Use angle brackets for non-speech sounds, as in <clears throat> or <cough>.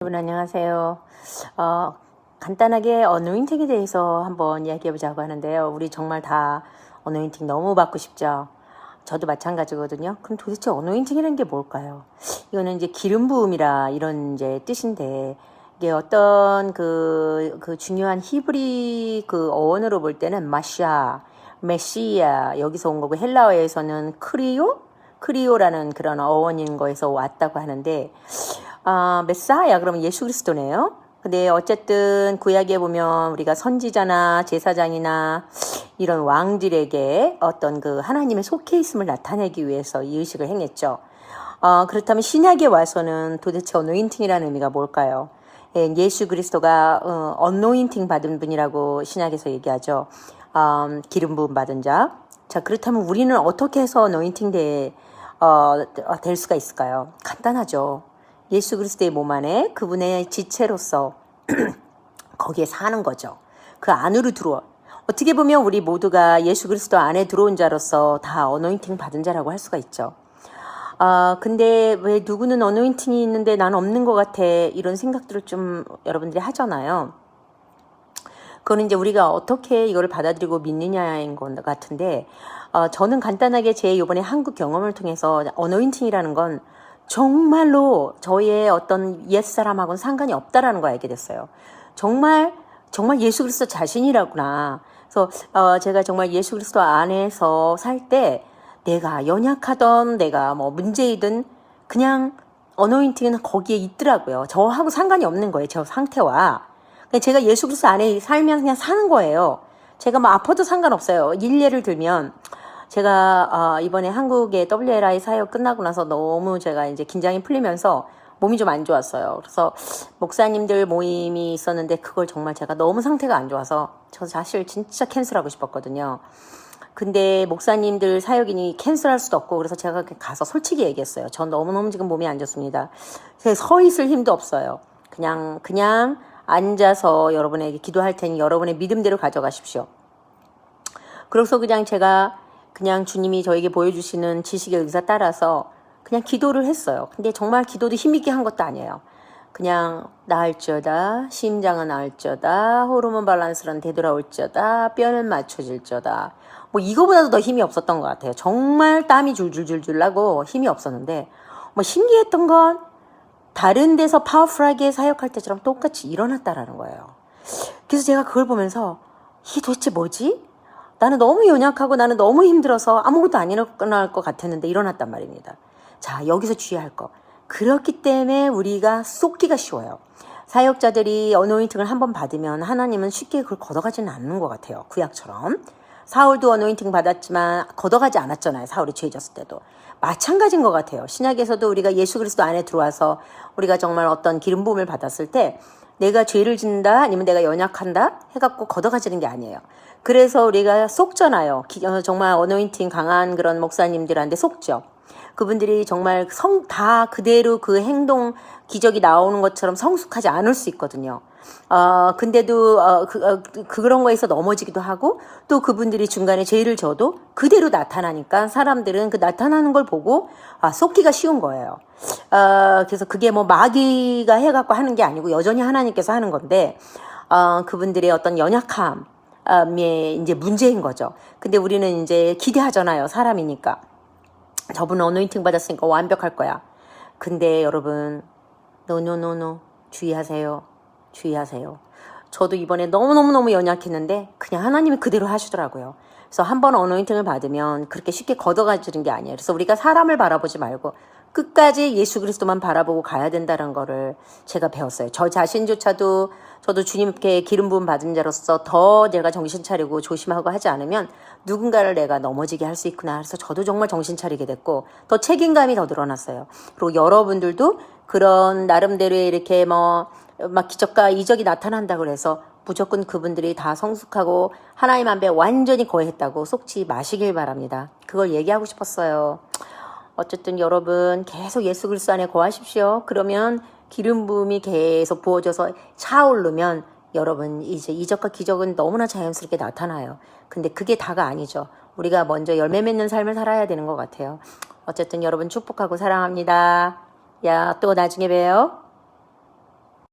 여러분 안녕하세요. 어, 간단하게 어노인팅에 대해서 한번 이야기해 보자고 하는데요. 우리 정말 다 어노인팅 너무 받고 싶죠. 저도 마찬가지거든요. 그럼 도대체 어노인팅이라는 게 뭘까요? 이거는 이제 기름 부음이라 이런 이제 뜻인데 이게 어떤 그, 그 중요한 히브리 그 어원으로 볼 때는 마샤, 메시아 여기서 온 거고 헬라어에서는 크리오, 크리오라는 그런 어원인 거에서 왔다고 하는데 아, 메사야 그러면 예수 그리스도네요. 근데 어쨌든 구약에 보면 우리가 선지자나 제사장이나 이런 왕들에게 어떤 그 하나님의 속해 있음을 나타내기 위해서 이 의식을 행했죠. 어, 그렇다면 신약에 와서는 도대체 어노인팅이라는 의미가 뭘까요? 예, 예수 그리스도가 어, 어노인팅 받은 분이라고 신약에서 얘기하죠. 음, 기름 부음 받은 자. 자 그렇다면 우리는 어떻게 해서 어노인팅 돼, 어, 될 수가 있을까요? 간단하죠. 예수 그리스도의 몸 안에 그분의 지체로서 <clears throat> 거기에 사는 거죠. 그 안으로 들어와. 어떻게 보면 우리 모두가 예수 그리스도 안에 들어온 자로서 다 어노인팅 받은 자라고 할 수가 있죠. 아, 근데 왜 누구는 어노인팅이 있는데 난 없는 것 같아. 이런 생각들을 좀 여러분들이 하잖아요. 그거는 이제 우리가 어떻게 이거를 받아들이고 믿느냐인 것 같은데, 어, 저는 간단하게 제 이번에 한국 경험을 통해서 어노인팅이라는 건 정말로 저의 어떤 옛사람하고는 상관이 없다라는 걸 알게 됐어요. 정말 정말 예수 그리스도 자신이라구나. 그래서 어, 제가 정말 예수 그리스도 안에서 살 때 내가 연약하던 내가 뭐 문제이든 그냥 어노인팅은 거기에 있더라고요. 저하고 상관이 없는 거예요. 저 상태와. 제가 예수 그리스도 안에 살면 그냥 사는 거예요. 제가 뭐 아파도 상관없어요. 일례를 들면 제가 어, 이번에 한국의 WLI 사역 끝나고 나서 너무 제가 이제 긴장이 풀리면서 몸이 좀 안 좋았어요. 그래서 목사님들 모임이 있었는데 그걸 정말 제가 너무 상태가 안 좋아서 저 사실 진짜 캔슬하고 싶었거든요. 근데 목사님들 사역이니 캔슬할 수도 없고 그래서 제가 가서 솔직히 얘기했어요. 전 너무너무 지금 몸이 안 좋습니다. 서 있을 힘도 없어요. 그냥 그냥 앉아서 여러분에게 기도할 테니 여러분의 믿음대로 가져가십시오. 그래서 그냥 제가 그냥 주님이 저에게 보여주시는 지식의 의사 따라서 그냥 기도를 했어요. 근데 정말 기도도 힘있게 한 것도 아니에요. 그냥 나을지어다, 심장은 나을지어다, 호르몬 밸런스는 되돌아올지어다, 뼈는 맞춰질지어다. 뭐 이거보다도 더 힘이 없었던 것 같아요. 정말 땀이 줄줄줄줄 나고 힘이 없었는데 뭐 신기했던 건 다른 데서 파워풀하게 사역할 때처럼 똑같이 일어났다라는 거예요. 그래서 제가 그걸 보면서 이게 도대체 뭐지? 나는 너무 연약하고 나는 너무 힘들어서 아무것도 안 일어날 것 같았는데 일어났단 말입니다. 자, 여기서 주의할 거. 그렇기 때문에 우리가 쏟기가 쉬워요. 사역자들이 어노인팅을 한번 받으면 하나님은 쉽게 그걸 걷어가지는 않는 것 같아요. 구약처럼. 사울도 어노인팅 받았지만 걷어가지 않았잖아요. 사울이 죄졌을 때도. 마찬가지인 것 같아요. 신약에서도 우리가 예수 그리스도 안에 들어와서 우리가 정말 어떤 기름 부음을 받았을 때 내가 죄를 짓는다 아니면 내가 연약한다 해갖고 걷어가지는 게 아니에요. 그래서 우리가 속잖아요. 어, 정말 어노인팅 강한 그런 목사님들한테 속죠. 그분들이 정말 성, 다 그대로 그 행동, 기적이 나오는 것처럼 성숙하지 않을 수 있거든요. 어, 근데도, 어, 그, 어, 그, 그런 거에서 넘어지기도 하고, 또 그분들이 중간에 죄를 져도 그대로 나타나니까 사람들은 그 나타나는 걸 보고, 아, 속기가 쉬운 거예요. 어, 그래서 그게 뭐 마귀가 해갖고 하는 게 아니고 여전히 하나님께서 하는 건데, 어, 그분들의 어떤 연약함, 의 이제 문제인 거죠. 근데 우리는 이제 기대하잖아요. 사람이니까. 저분은 어노인팅 받았으니까 완벽할 거야. 근데 여러분, 노노노노 주의하세요. 주의하세요. 저도 이번에 너무너무너무 연약했는데 그냥 하나님이 그대로 하시더라고요. 그래서 한 번 어노인팅을 받으면 그렇게 쉽게 걷어가지는 게 아니에요. 그래서 우리가 사람을 바라보지 말고 끝까지 예수 그리스도만 바라보고 가야 된다는 거를 제가 배웠어요. 저 자신조차도 저도 주님께 기름 부음 받은 자로서 더 내가 정신 차리고 조심하고 하지 않으면 누군가를 내가 넘어지게 할 수 있구나. 그래서 저도 정말 정신 차리게 됐고 더 책임감이 더 늘어났어요. 그리고 여러분들도 그런 나름대로의 이렇게 뭐 막 기적과 이적이 나타난다 그래서 무조건 그분들이 다 성숙하고 하나님 앞에 완전히 거했다고 속지 마시길 바랍니다. 그걸 얘기하고 싶었어요. 어쨌든 여러분 계속 예수 그리스도 안에 거하십시오. 그러면 기름 부음이 계속 부어져서 차오르면 여러분 이제 이적과 기적은 너무나 자연스럽게 나타나요. 근데 그게 다가 아니죠. 우리가 먼저 열매 맺는 삶을 살아야 되는 것 같아요. 어쨌든 여러분 축복하고 사랑합니다. 야, 또 나중에 봬요.